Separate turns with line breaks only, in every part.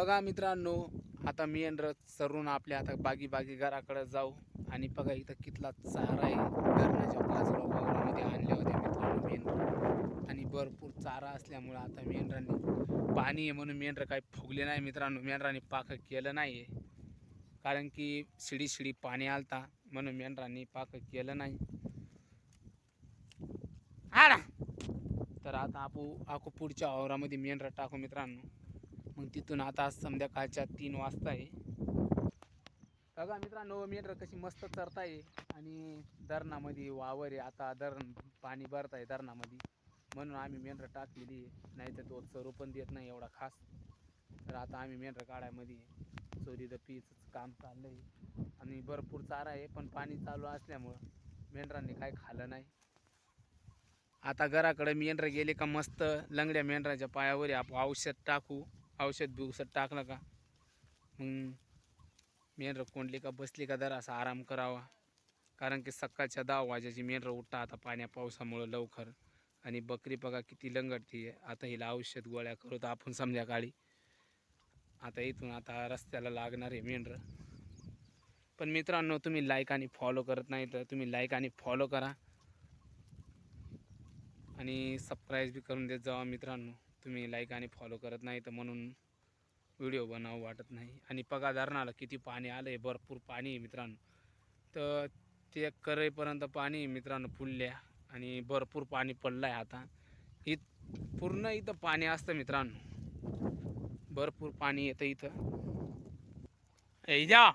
बघा मित्रांनो आता मी आणि सरून आपल्या आता बागी बागी घराकडे जाऊ. आणि बघा इथं कितला चारा आहे. धरणाच्या बाजूला वावरामध्ये आणले होते मित्रांनो मेंढर आणि भरपूर चारा असल्यामुळं आता मेंढरांनी पाणी आहे म्हणून मेंढर काही फुगले नाही मित्रांनो. मेंढरांनी पाक केलं नाही आहे कारण की शिडी शिडी पाणी आलता म्हणून मेंढरांनी पाक केलं नाही. हा ना तर आता आपू आपू पुढच्या वावरामध्ये मेंढरा टाकू मित्रांनो. मग तिथून आता संध्याकाळच्या तीन वाजता आहे. बघा मित्रांनो मेंढर कशी मस्त चरताय आणि धरणामध्ये वावर आहे. आता धरण पाणी भरत आहे धरणामध्ये. म्हणून आम्ही मेंढर टाकलेली आहे. नाही तर तो चरू पण देत नाही एवढा खास. तर आता आम्ही मेंढर काढायमध्ये चोरी पीचं काम चाललं आहे आणि भरपूर चारा आहे पण पाणी चालू असल्यामुळं मेंढरांनी काय खाल्लं नाही. आता घराकडे मेंढरं गेले का मस्त लंगड्या मेंढराच्या पायावर आपण औषध टाकू. औषध बिवसत टाकलं का मग मेंढरं कोंडली का बसली का जरा असा आराम करावा. कारण की सकाळच्या दहा वाजाची मेंढरं उठता आता पाण्या पावसामुळं लवकर. आणि बकरी बघा किती लंगडती आहे. आता हिला औषध गोळ्या करू तर आपण संध्याकाळी. आता इथून आता रस्त्याला लागणार आहे मेंढरं. पण मित्रांनो तुम्ही लाईक आणि फॉलो करत नाही तर तुम्ही लाईक आणि फॉलो करा. आणि सबस्क्राईब बी करून देत जावा मित्रांनो. तुम्ही लाईक आणि फॉलो करत नाही तर म्हणून व्हिडिओ बनावं वाटत नाही. आणि पगा धरणाला किती पाणी आलं आहे भरपूर पाणी आहे मित्रांनो. तर ते करेपर्यंत पाणी मित्रांनो फुलल्या आणि भरपूर पाणी पडलं आहे आता. इत पूर्ण इथं पाणी असतं मित्रांनो. भरपूर पाणी येतं इथं. ए जा!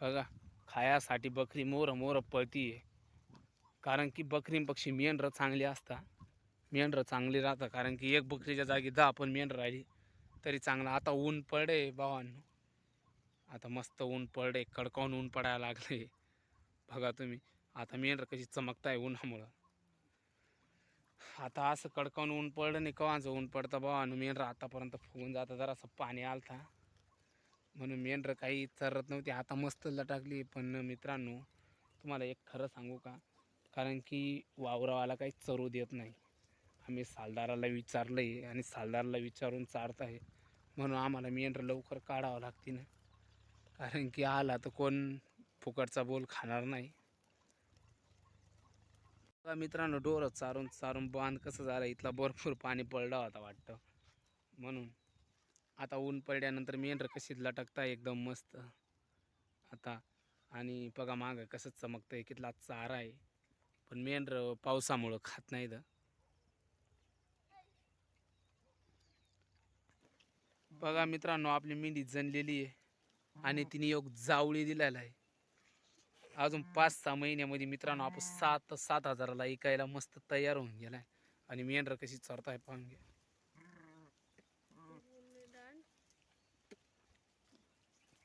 बघा खायासाठी बकरी मोर मोर पळती आहे कारण की बकरी पक्षी मेंढरं चांगली असता. मेंढरं चांगली राहतं कारण की एक बकरीच्या जागी दहा पण मेंढर राहिली तरी चांगलं. आता ऊन पडे भावांनो. आता मस्त ऊन पडे कडकावून ऊन पडायला लागले. बघा तुम्ही. आता मेंढर कशी चमकताय उन्हामुळं. आता असं कडकावून ऊन पडलं नाही कवाचं ऊन पडतं भावानं. मेंढरं आतापर्यंत फुगून जातं जरासं पाणी आलता. म्हणून मेंढरं काही चरत नव्हती. आता मस्त लटाकली. पण मित्रांनो तुम्हाला एक खरं सांगू का? कारण की वावरावाला काही चरू देत नाही. आम्ही सालदाराला विचारलं आहे आणि सालदाराला विचारून चारत आहे. म्हणून आम्हाला मेंढर लवकर काढावं लागते ना कारण की आला तर कोण फुकटचा बोल खाणार नाही. मित्रांनो डोरं चारून चारून बांध कसं झालं इथला भरपूर पाणी पडला होता वाटतं. म्हणून आता ऊन पडल्यानंतर मेंढर कशी लटकता एकदम मस्त. आता आणि बघा मागं कसं चमकतं आहे कितला चारा आहे. पण मेंढर पावसामुळं खात नाही तर बघा मित्रांनो आपली मेंढी जनलेली आहे आणि तिने एक जावळी दिलेला आहे. अजून पाच सहा महिन्यामध्ये मित्रांनो आपण सात सात हजाराला ऐकायला मस्त तयार होऊन गेलाय. आणि मेंढर कशी चरताय पाहून घ्या.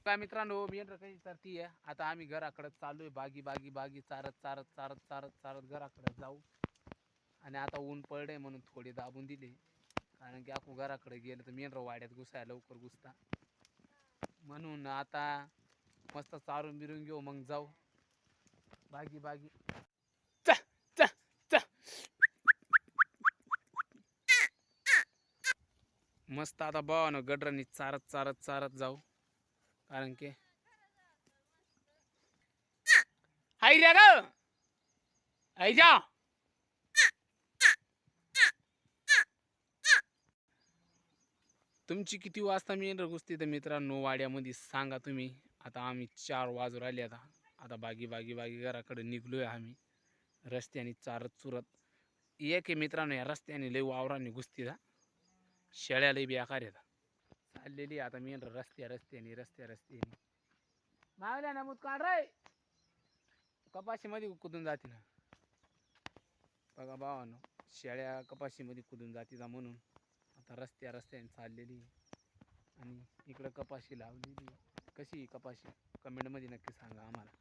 काय मित्रांनो मेंढर कशी चरती आहे. आता आम्ही घराकडे चाललोय बागी बागी बागी चारत चारत चारत चारत चारत घराकडे जाऊ. आणि आता ऊन पडलंय म्हणून थोडे दाबून दिले. कारण की आपण घराकडे गेलं तर मेन वाड्यात घुसाय लवकर घुसता. म्हणून आता मस्त चारून बिरून घेऊ मग जाऊ. बागी बागी. चा, चा, चा. मस्त आता ना गडरांनी चारत चारत चारत जाऊ. कारण की आई रे ग! जा! तुमची किती वाजता मी रघुस्ती तर मित्रांनो वाड्यामध्ये सांगा तुम्ही. आता आम्ही चार वाजू राहिले आता. आता बागी बागी बागी घराकडे आहे आम्ही. रस्त्याने चारत चुरत एक आहे मित्रांनो या रस्त्याने लय वावराने घुसती जा. शेळ्या लय बेकार येतात चाललेली आता मी रस्त्या रस्त्याने रस्त्या रस्त्याने. मावल्या ना मूत काढ रे. कपाशीमध्ये कुदून जाते ना. बघा भावानो शेळ्या कपाशीमध्ये कुदून जाते जा म्हणून. आता रस्त्या रस्त्याने चाललेली आणि इकडं कपाशी लावलेली कशी कपाशी? कमेंटमध्ये नक्की सांगा आम्हाला.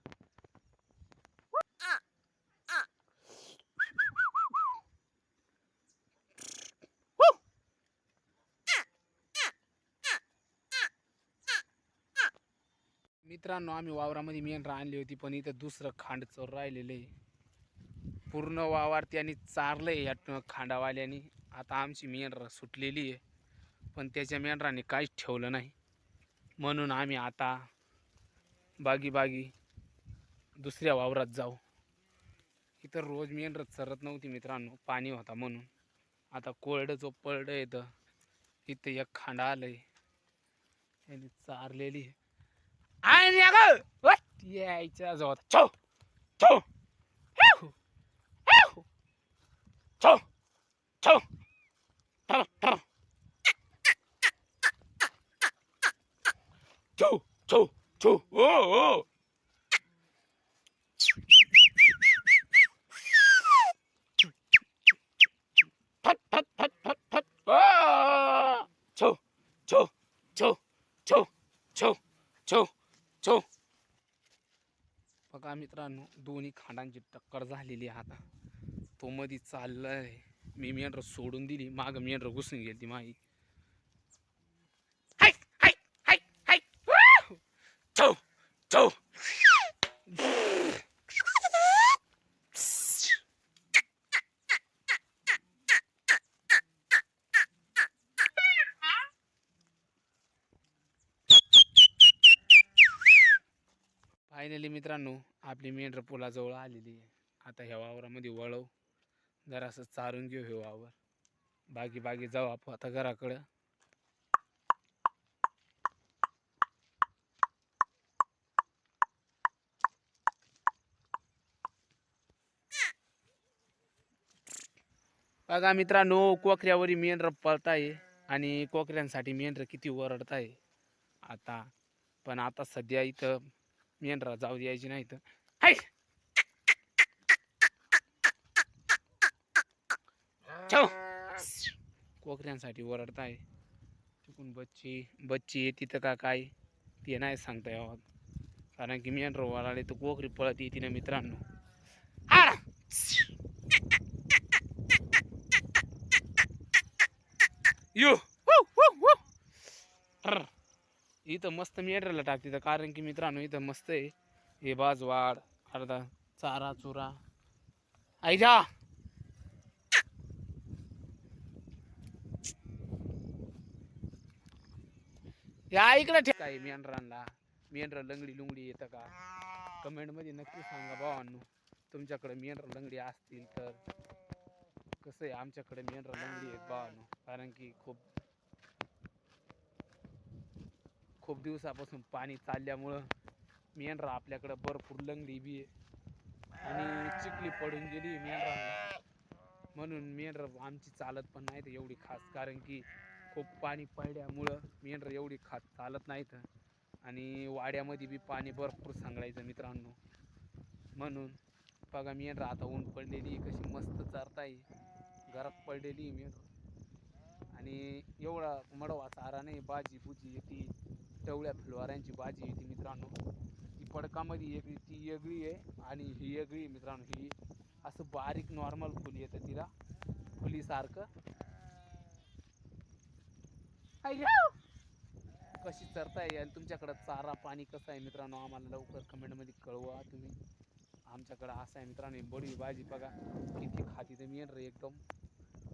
मित्रांनो आम्ही वावरामध्ये मेंढरं आणली होती पण इथं दुसरं खांड चोर राहिलेलं आहे. पूर्ण वावर त्यांनी आहे या खांडावाल्यानी. आता आमची मेंढरा सुटलेली आहे पण त्याच्या मेंढराने काहीच ठेवलं नाही. म्हणून आम्ही आता बागी बागी दुसऱ्या वावरात जाऊ. इथं रोज मेंढरं चरत नव्हती मित्रांनो पाणी होता म्हणून. आता कोरडं जो पळडं येतं इथं एक खांडा आहे त्याने चारलेली आहे. आणि यायच्या जवळ छो! छो! छो! छो! टर, टर. छो छो छो ओ ओ फट फट फट फट फट छो छो छो छो छो छो छो बघा मित्रांनो दोन्ही खांडांची टक्कर झालेली आहे आता तो मधी चाललाय मी मेंढर सोडून दिली. माग मेंढर घुसून गेली माई. फायनली मित्रांनो आपली मेंढर पुलाजवळ आलेली आहे. आता ह्या वावरामध्ये वळव. जरासं चारून घेऊ हे वावर. बागी बागी जाऊ आपण आता घराकडं. बघा मित्रांनो कोकऱ्यावर मेंढर पळताय आणि कोकऱ्यांसाठी मेंढर किती ओरडताय. आता पण आता सध्या इथं मेंढरा जाऊ द्यायची नाही तर ठेव. कोकऱ्यांसाठी ओरडताय चुकून बच्ची बच्ची तिथं का काय? ते नाही सांगता यावं. कारण की मी रोवाला आले तर कोकरी पळत येते ना मित्रांनो. यो. इथं मस्त मेंढराला टाकते तर कारण की मित्रांनो इथं मस्त आहे. हे बाजवाड अर्धा चारा चुरा. ऐका या इकडे ठेव काय मेंढरांना? मेंढर लंगडी लुंगडी येतं का? कमेंटमध्ये नक्की सांगा भावांनो. तुमच्याकडे मेंढर लंगडी असतील तर कसं आहे? आमच्याकडे मेंढर लंगडी आहेत भावांनो. कारण की खूप खूप दिवसापासून पाणी चालल्यामुळं मेंढरा आपल्याकडं भरपूर लंगडी बी आहे. आणि चिखली पडून गेली मेंढरांना. म्हणून मेंढर आमची चालत पण नाही एवढी खास. कारण की खूप पाणी पडल्यामुळं मेंढर एवढी खात चालत नाहीत आणि वाड्यामध्ये बी पाणी भरपूर सांगायचं मित्रांनो. म्हणून बघा मेंढर आता ऊन पडलेली कशी मस्त चरताय. घरात पडलेली मेंढर आणि एवढा मडवा चारा नाही भाजी भुजी येते टवळ्या फुलवाऱ्यांची भाजी येते मित्रांनो. ती पडकामध्ये एक ती वेगळी आहे आणि ही वेगळी आहे मित्रांनो. ही असं बारीक नॉर्मल फुली येतं तिला. फुलीसारखं. कशी चरता येईल तुमच्याकडं चारा पाणी कसं आहे मित्रांनो? आम्हाला लवकर कमेंटमध्ये कळवा तुम्ही. आमच्याकडं असं आहे मित्रांनो बडी भाजी बघा किती खाती तर मेंढर एकदम.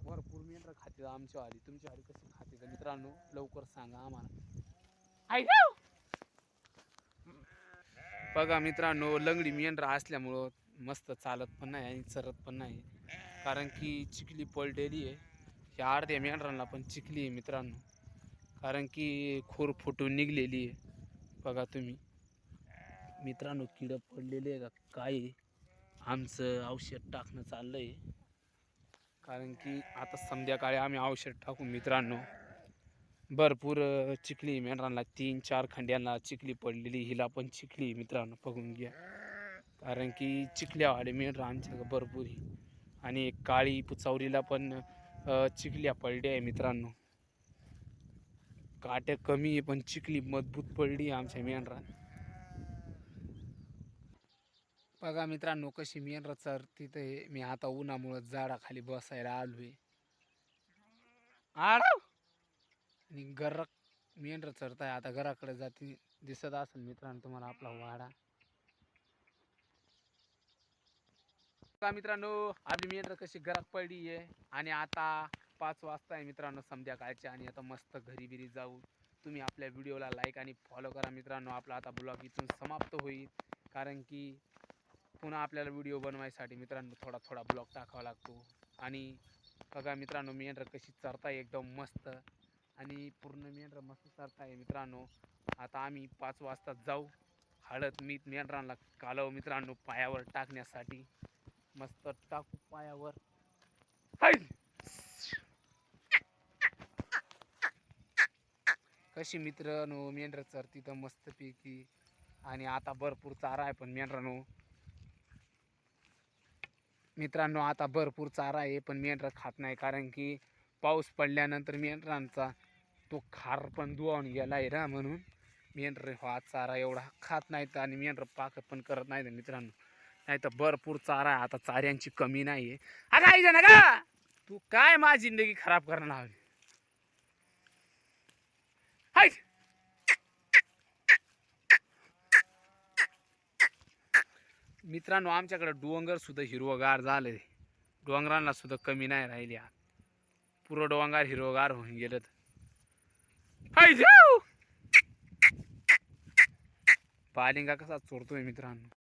भरपूर मेंढर खाते आमच्या आली तुमच्या आली कशी खाते तर मित्रांनो लवकर सांगा आम्हाला. बघा मित्रांनो लंगडी मेंढरा असल्यामुळं मस्त चालत पण नाही आणि चरत पण नाही. कारण की चिखली पलटेली आहे. ह्या अर्ध्या मेंढरांना पण चिखली आहे मित्रांनो. कारण की खूर फुटून निघलेली आहे. बघा तुम्ही. मित्रांनो किडं पडलेले आहे का? काय आमचं औषध टाकणं चाललं आहे कारण की आता संध्याकाळी आम्ही औषध टाकू मित्रांनो. भरपूर चिखली मेंढरांना. तीन चार खंड्यांना चिखली पडलेली हिला पण चिखली मित्रांनो बघून घ्या. कारण की चिखल्यावाले मेंढरा आमच्या भरपूर आणि काळी पुचावरीला पण चिखल्या पडल्या आहे मित्रांनो. काट्या कमी आहे पण चिखली मजबूत पडली आमच्या मेंढरात बघा मित्रांनो कशी मेंढरा चर तिथे मी आता उन्हामुळं झाडाखाली बसायला आलोय. आड! आणि घर मेंढरा चरताय आता घराकडे जाते दिसत असेल मित्रांनो तुम्हाला आपला वाडा. बघा मित्रांनो आपली मेंढरा कशी गरक पडली आहे आणि आता पाच वाजता आहे मित्रांनो संध्याकाळचे आणि आता मस्त घरी बिरी जाऊ. तुम्ही आपल्या व्हिडिओला लाईक आणि फॉलो करा मित्रांनो. आपला आता ब्लॉग इथून समाप्त होईल. कारण की पुन्हा आपल्याला व्हिडिओ बनवायसाठी मित्रांनो थोडा थोडा ब्लॉग टाकावा लागतो. आणि बघा मित्रांनो मेंढर कशी चरताय एकदम मस्त. आणि पूर्ण मेंढर मस्त चरताय मित्रांनो. आता आम्ही पाच वाजता जाऊ. हळद मीठ मेंढरांना कालव मित्रांनो पायावर टाकण्यासाठी. मस्त टाकू पायावर. कशी मित्रांनो मेंढरं चरती तर मस्तपैकी. आणि आता भरपूर चारा आहे पण मेंढरानो. मित्रांनो आता भरपूर चारा आहे पण मेंढरं खात नाही. कारण की पाऊस पडल्यानंतर मेंढरांचा तो खार पण दुवावून गेला आहे ना म्हणून. मेंढर हा चारा एवढा खात नाहीत आणि मेंढरं पाक पण करत नाहीत मित्रांनो. नाही तर भरपूर चारा आहे. आता चाऱ्यांची कमी नाही आहे अगं ना का तू काय माझी जिंदगी खराब करणार? हवी हाय मित्रांनो आमच्याकडे डोंगरसुद्धा हिरवगार झालं डोंगरांना सुद्धा कमी नाही राहिली आत. पुरं डोंगर हिरवगार होऊन गेलं हाय जाऊ! पालिंगा कसा चोरतोय मित्रांनो.